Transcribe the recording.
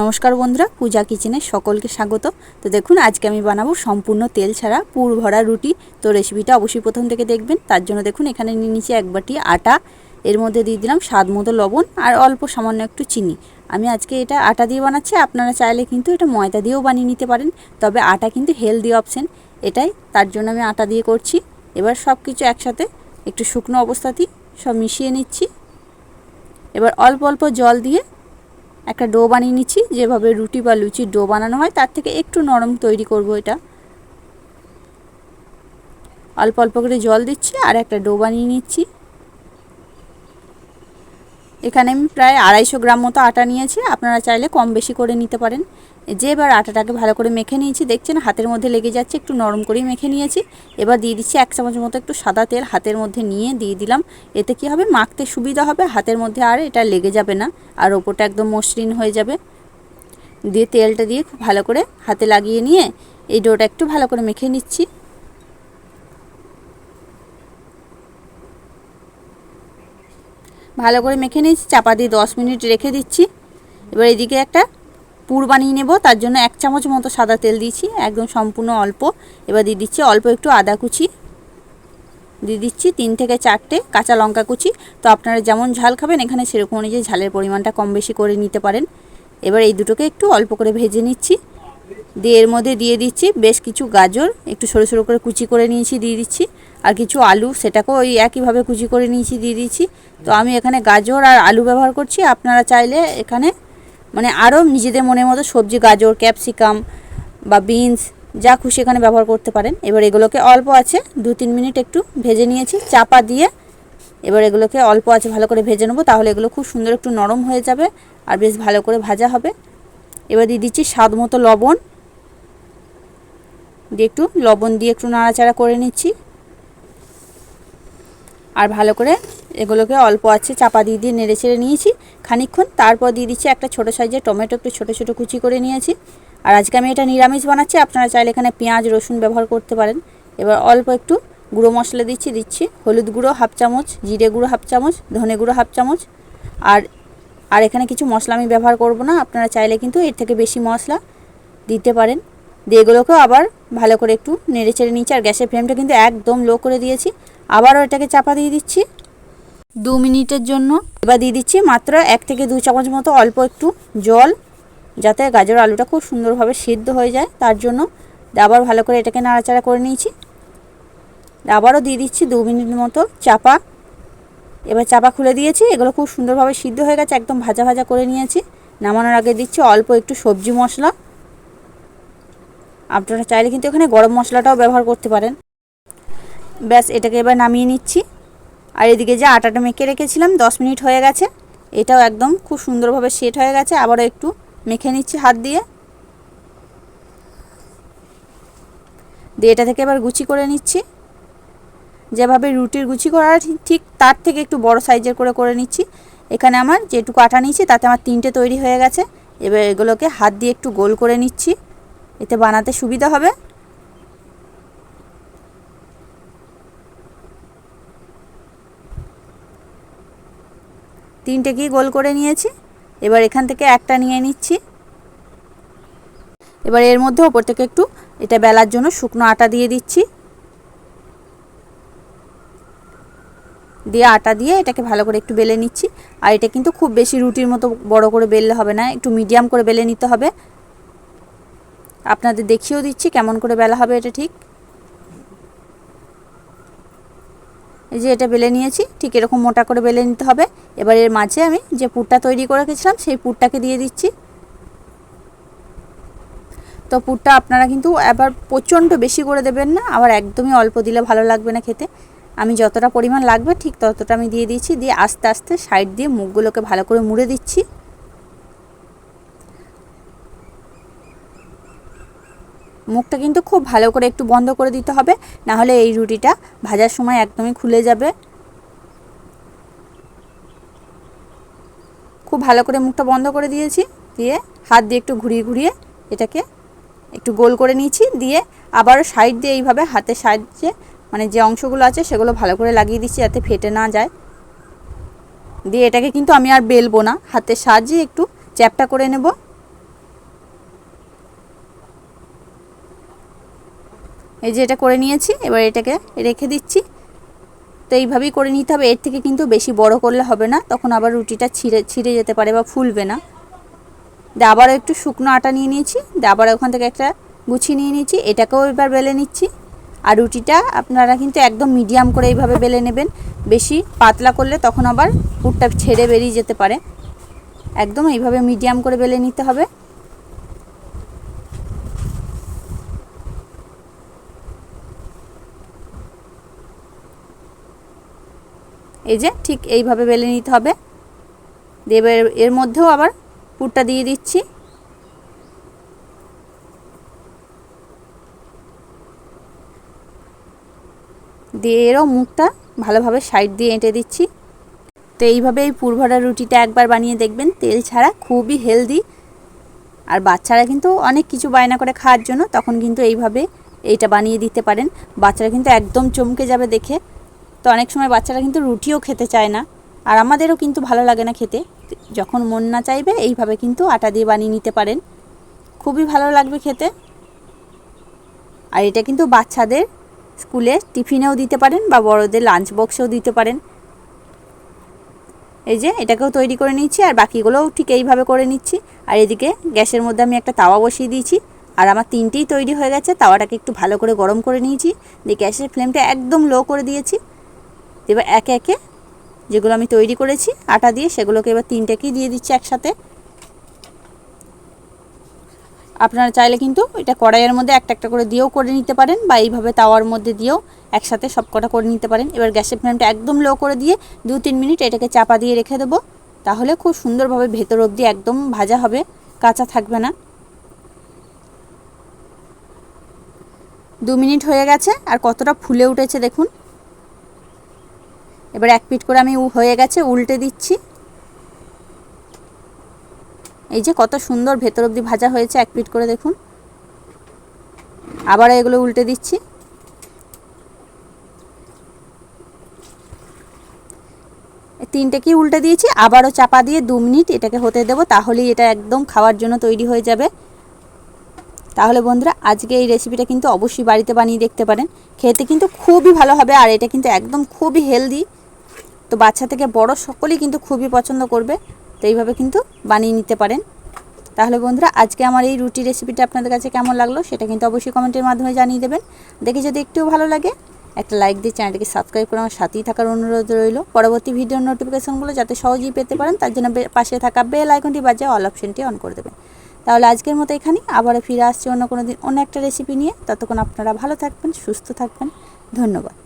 নমস্কার বন্ধুরা, পূজা কিচেনে সকলকে স্বাগত। তো দেখুন, আজকে আমি বানাবো সম্পূর্ণ তেল ছাড়া পুর ভরা রুটি। তো রেসিপিটা অবশ্যই প্রথম থেকে দেখবেন। তার জন্য দেখুন, এখানে নিয়ে নিচে এক বাটি আটা। এর মধ্যে দিয়ে দিলাম স্বাদ মতো লবণ আর অল্প সামান্য একটু চিনি। আমি আজকে এটা আটা দিয়ে বানাচ্ছি। আপনারা চাইলে কিন্তু এটা ময়দা দিয়েও বানিয়ে নিতে পারেন। তবে আটা কিন্তু হেলদি অপশন এটাই, তার জন্য আমি আটা দিয়ে করছি। এবার সব কিছু একসাথে একটু শুকনো অবস্থাতেই সব মিশিয়ে নিচ্ছি। এবার অল্প অল্প জল দিয়ে একটা ডো বানিয়ে নিচ্ছি, যেভাবে রুটি বা লুচির ডো বানানো হয়, তার থেকে একটু নরম তৈরি করব এটা। অল্প অল্প করে জল দিচ্ছি আর একটা ডো বানিয়ে নিচ্ছি। এখানে আমি প্রায় আড়াইশো গ্রাম মতো আটা নিয়েছি। আপনারা চাইলে কম বেশি করে নিতে পারেন। যে এবার আটাটাকে ভালো করে মেখে নিয়েছি, দেখছেন হাতের মধ্যে লেগে যাচ্ছে, একটু নরম করেই মেখে নিয়েছি। এবার দিয়ে দিচ্ছি এক চামচ মতো একটু সাদা তেল হাতের মধ্যে নিয়ে দিয়ে দিলাম। এতে কি হবে? মাখতে সুবিধা হবে, হাতের মধ্যে আর এটা লেগে যাবে না, আর ওপরটা একদম মসৃণ হয়ে যাবে। দিয়ে তেলটা দিয়ে খুব ভালো করে হাতে লাগিয়ে নিয়ে এই ডোটা একটু ভালো করে মেখে নিচ্ছি। ভালো করে মেখে নিয়েছি, চাপা দিয়ে দশ মিনিট রেখে দিচ্ছি। এবার এদিকে একটা পুর বানিয়ে নেব, তার জন্য এক চামচ মতো সাদা তেল দিয়েছি, একদম সম্পূর্ণ অল্প। এবার দিয়ে দিচ্ছি অল্প একটু আদা কুচি। দিয়ে দিচ্ছি তিন থেকে চারটে কাঁচা লঙ্কা কুচি। তো আপনারা যেমন ঝাল খাবেন, এখানে সেরকম অনুযায়ী ঝালের পরিমাণটা কম বেশি করে নিতে পারেন। এবার এই দুটোকে একটু অল্প করে ভেজে নিচ্ছি। দিয়ে এর মধ্যে দিয়ে দিচ্ছি বেশ কিছু গাজর, একটু সরু সরু করে কুচি করে নিয়েছি দিয়ে দিচ্ছি। আর কিছু আলু, সেটাকেও ওই একইভাবে কুচি করে নিয়েছি দিয়ে দিচ্ছি। তো আমি এখানে গাজর আর আলু ব্যবহার করছি। আপনারা চাইলে এখানে মানে আরও নিজেদের মনের মতো সবজি, গাজর, ক্যাপসিকাম বা বিনস, যা খুশি এখানে ব্যবহার করতে পারেন। এবার এগুলোকে অল্প আছে, দু তিন মিনিট একটু ভেজে নিয়েছি, চাপা দিয়ে এবার এগুলোকে অল্প আছে ভালো করে ভেজে নেব, তাহলে এগুলো খুব সুন্দর একটু নরম হয়ে যাবে আর বেশ ভালো করে ভাজা হবে। এবার দিয়ে দিচ্ছি স্বাদ মতো লবণ। দিয়ে একটু লবণ দিয়ে একটু নাড়াচাড়া করে নিচ্ছি। আর ভালো করে এগুলোকে অল্প আছে চাপা দিয়ে দিয়ে নেড়ে চেড়ে নিয়েছি। খানিক্ষণ তারপর দিয়ে দিচ্ছি একটা ছোটো সাইজের টমেটো, একটু ছোটো ছোটো কুচি করে নিয়েছি। আর আজকে আমি এটা নিরামিষ বানাচ্ছি, আপনারা চাইলে এখানে পেঁয়াজ, রসুন ব্যবহার করতে পারেন। এবার অল্প একটু গুঁড়ো মশলা দিচ্ছি দিচ্ছি হলুদ গুঁড়ো হাফ চামচ, জিরে গুঁড়ো হাফ চামচ, ধনে গুঁড়ো হাফ চামচ। আর আর এখানে কিছু মশলা আমি ব্যবহার করব না, আপনারা চাইলে কিন্তু এর থেকে বেশি মশলা দিতে পারেন। দিয়ে এগুলোকেও আবার ভালো করে একটু নেড়ে চেড়ে নিচ্ছি আর গ্যাসের ফ্লেমটা কিন্তু একদম লো করে দিয়েছি। আবারও এটাকে চাপা দিয়ে দিচ্ছি। দু মিনিটের জন্য এবার দিয়ে দিচ্ছি মাত্র এক থেকে দু চামচ মতো অল্প একটু জল, যাতে গাজর আলুটা খুব সুন্দরভাবে সিদ্ধ হয়ে যায়। তার জন্য আবার ভালো করে এটাকে নাড়াচাড়া করে নিয়েছি। আবারও দিয়ে দিচ্ছি দু মিনিট মতো চাপা। এবার চাপা খুলে দিয়েছি। এগুলো খুব সুন্দরভাবে সিদ্ধ হয়ে গেছে। একদম ভাজা ভাজা করে নিয়েছি। নামানোর আগে দিচ্ছি অল্প একটু সবজি মশলা। আপনারা চাইলে কিন্তু এখানে গরম মশলাটাও ব্যবহার করতে পারেন। ব্যাস, এটাকে এবার নামিয়ে নিচ্ছি। আর এদিকে যে আটাটা মেখে রেখেছিলাম, দশ মিনিট হয়ে গেছে। এটাও একদম খুব সুন্দরভাবে সেট হয়ে গেছে। আবারও একটু মেখে নিচ্ছি হাত দিয়ে। দিয়ে এটা থেকে এবার গুচি করে নিচ্ছি। যেভাবে রুটির গুচি করা ঠিক তার থেকে একটু বড় সাইজের করে করে নিচ্ছি। এখানে আমার যেটুকু আটা নিয়েছি, তাতে আমার তিনটে তৈরি হয়ে গেছে। এবার এগুলোকে হাত দিয়ে একটু গোল করে নিচ্ছি। এতে বানাতে সুবিধা হবে। তিনটে কি গোল করে নিয়েছি? এবার এখান থেকে একটা নিয়ে নিচ্ছি। এবার এর মধ্যে ওপর থেকে একটু এটা বেলার জন্য শুকনো আটা দিয়ে দিচ্ছি। দিয়ে আটা দিয়ে এটাকে ভালো করে একটু বেলে নিচ্ছি। আর এটা কিন্তু খুব বেশি রুটির মতো বড় করে বেললে হবে না, একটু মিডিয়াম করে বেলে নিতে হবে। আপনাদের দেখিয়েও দিচ্ছি কেমন করে বেলা হবে এটা ঠিক। এই যে এটা বেলে নিয়েছি, ঠিক এরকম মোটা করে বেলে নিতে হবে। এবার এর মাঝে আমি যে পুরটা তৈরি করে রেখেছিলাম, সেই পুরটাকে দিয়ে দিচ্ছি। তো পুরটা আপনারা কিন্তু এবার প্রচণ্ড বেশি করে দেবেন না, আবার একদমই অল্প দিলে ভালো লাগবে না খেতে। আমি যতটা পরিমাণ লাগবে ঠিক ততটা আমি দিয়ে দিচ্ছি দিয়ে আস্তে আস্তে সাইড দিয়ে মুখগুলোকে ভালো করে মুড়ে দিচ্ছি। মুখটা কিন্তু খুব ভালো করে একটু বন্ধ করে দিতে হবে না হলে এই রুটিটা ভাজার সময় একদমই খুলে যাবে। খুব ভালো করে মুখটা বন্ধ করে দিয়েছি, দিয়ে হাত দিয়ে একটু ঘুরিয়ে ঘুরিয়ে এটাকে একটু গোল করে নিয়েছি, দিয়ে আবারও সাইড দিয়ে এইভাবে হাতের সাহায্যে মানে যে অংশগুলো আছে সেগুলো ভালো করে লাগিয়ে দিচ্ছি যাতে ফেটে না যায়। দিয়ে এটাকে কিন্তু আমি আর বেলবো না, হাতের সাহায্যে একটু চ্যাপটা করে নেব। এই যে এটা করে নিয়েছি, এবার এটাকে রেখে দিচ্ছি। তো এইভাবেই করে নিতে হবে, এর থেকে কিন্তু বেশি বড় করলে হবে না, তখন আবার রুটিটা ছিঁড়ে ছিঁড়ে যেতে পারে বা ফুলবে না। দিয়ে আবারও একটু শুকনো আটা নিয়ে নিয়েছি, দিয়ে আবার ওখান থেকে একটা গুছিয়ে নিয়ে নিয়েছি, এটাকেও এবার বেলে নিচ্ছি। আর রুটিটা আপনারা কিন্তু একদম মিডিয়াম করে এইভাবে বেলে নেবেন, বেশি পাতলা করলে তখন আবার পুরটা ছেড়ে বেরিয়ে যেতে পারে। একদম এইভাবে মিডিয়াম করে বেলে নিতে হবে। এই যে ঠিক এইভাবে বেলে নিতে হবে। এবার এর মধ্যেও আবার পুরটা দিয়ে দিচ্ছি। দিয়ে এরও মুখটা ভালোভাবে সাইড দিয়ে এঁটে দিচ্ছি। তো এইভাবে এই পুরভরা রুটিটা একবার বানিয়ে দেখবেন, তেল ছাড়া খুবই হেলদি। আর বাচ্চারা কিন্তু অনেক কিছু বায়না করে খাওয়ার জন্য তখন কিন্তু এইভাবে এইটা বানিয়ে দিতে পারেন। বাচ্চারা কিন্তু একদম চমকে যাবে দেখে। তো অনেক সময় বাচ্চারা কিন্তু রুটিও খেতে চায় না। আর আমাদেরও কিন্তু ভালো লাগে না খেতে। যখন মন না চাইবে, এইভাবে কিন্তু আটা দিয়ে বানিয়ে নিতে পারেন। খুবই ভালো লাগবে খেতে। আর এটা কিন্তু বাচ্চাদের স্কুলে টিফিনেও দিতে পারেন বা বড়দের লাঞ্চ বক্সেও দিতে পারেন। এই যে, এটাকেও তৈরি করে নিচ্ছি আর বাকিগুলোও ঠিক এইভাবে করে নিচ্ছি। আর এদিকে গ্যাসের মধ্যে আমি একটা তাওয়া বসিয়ে দিয়েছি। আর আমার তিনটেই তৈরি হয়ে গেছে। তাওয়াটাকে একটু ভালো করে গরম করে নিয়েছি। দিয়ে গ্যাসের ফ্লেমটা একদম লো করে দিয়েছি। এবার একে একে যেগুলো আমি তৈরি করেছি, আটা দিয়ে সেগুলোকে এবার তিনটেকেই দিয়ে দিচ্ছি একসাথে। আপনারা চাইলে কিন্তু এটা কড়াইয়ের মধ্যে একটা একটা করে দিয়েও করে নিতে পারেন বা এইভাবে তাওয়ার মধ্যে দিয়েও একসাথে সব কটা করে নিতে পারেন। এবার গ্যাসের ফ্লেমটা একদম লো করে দিয়ে দু তিন মিনিট এটাকে চাপা দিয়ে রেখে দেবো। তাহলে খুব সুন্দরভাবে ভেতর অবধি একদম ভাজা হবে, কাঁচা থাকবে না। দু মিনিট হয়ে গেছে আর কতটা ফুলে উঠেছে দেখুন। এবার এক পিট করে আমি হয়ে গেছে, উল্টে দিচ্ছি। এই যে কত সুন্দর ভেতর অবধি ভাজা হয়েছে, এক পিট করে দেখুন। আবার এগুলো উল্টে দিচ্ছি। তিনটে কি উল্টে দিয়েছি? আবারও চাপা দিয়ে দু মিনিট এটাকে হতে দেবো, তাহলেই এটা একদম খাওয়ার জন্য তৈরি হয়ে যাবে। তাহলে বন্ধুরা, আজকে এই রেসিপিটা কিন্তু অবশ্যই বাড়িতে বানিয়ে দেখতে পারেন। খেতে কিন্তু খুবই ভালো হবে, আর এটা কিন্তু একদম খুবই হেলদি তো বাচ্চা থেকে বড় সকলেই কিন্তু খুবই পছন্দ করবে, তো এইভাবে কিন্তু বানিয়ে নিতে পারেন। তাহলে বন্ধুরা, আজকে আমার এই রুটি রেসিপিটা আপনাদের কাছে কেমন লাগল সেটা কিন্তু অবশ্যই কমেন্টের মাধ্যমে জানিয়ে দেবেন। দেখে যদি একটুও ভালো লাগে, একটা লাইক দিয়ে চ্যানেলটিকে সাবস্ক্রাইব করে আমার সাথেই থাকার অনুরোধ রইল। পরবর্তী ভিডিওর নোটিফিকেশনগুলো যাতে সহজেই পেতে পারেন, তার জন্য পাশে থাকা বেল আইকনটি বাজে অল অপশনটি অন করে দেবেন। তাহলে আজকের মতো এখানেই, আবারও ফিরে আসছি অন্য কোনো দিন অন্য একটা রেসিপি নিয়ে। ততক্ষণ আপনারা ভালো থাকবেন, সুস্থ থাকবেন। ধন্যবাদ।